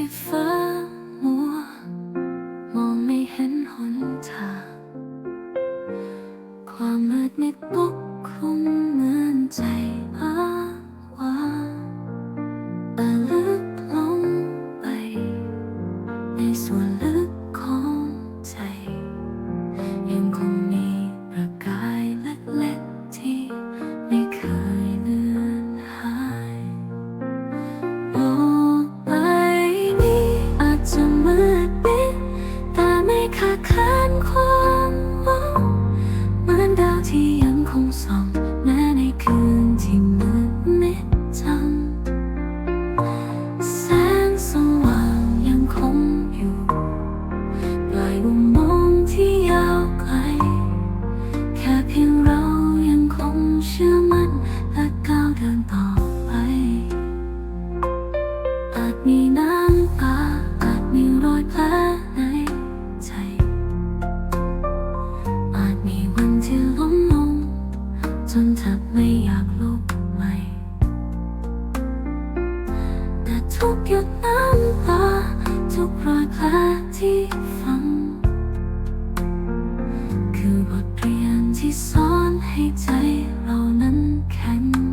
ที่ฟ้ามัว มองไม่เห็นหนทาง ความมืดมิดปก จมีน้ำตาอาจมีรอยแผลในใจ อาจมีวันที่ล้มลง จนแทบไม่อยากลุกใหม่ แต่ทุกหยดน้ำตาทุกรอยแผลที่ฝัง คือบทเรียนที่สอนให้ใจเรานั้นแข็ง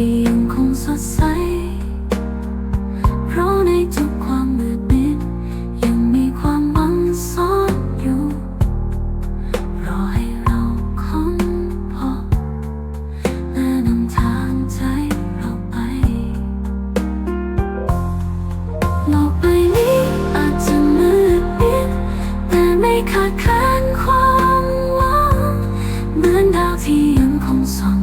ที่ยังคงสดใส เพราะในทุกความมืดมิดยังมีความหวังซ่อนอยู่ รอให้เราค้นพบและนำทางใจเราไป โลกใบนี้อาจจะมืดมิดแต่ไม่ขาดแคลนความหวังเหมือนดาวที่ยังคงส่อง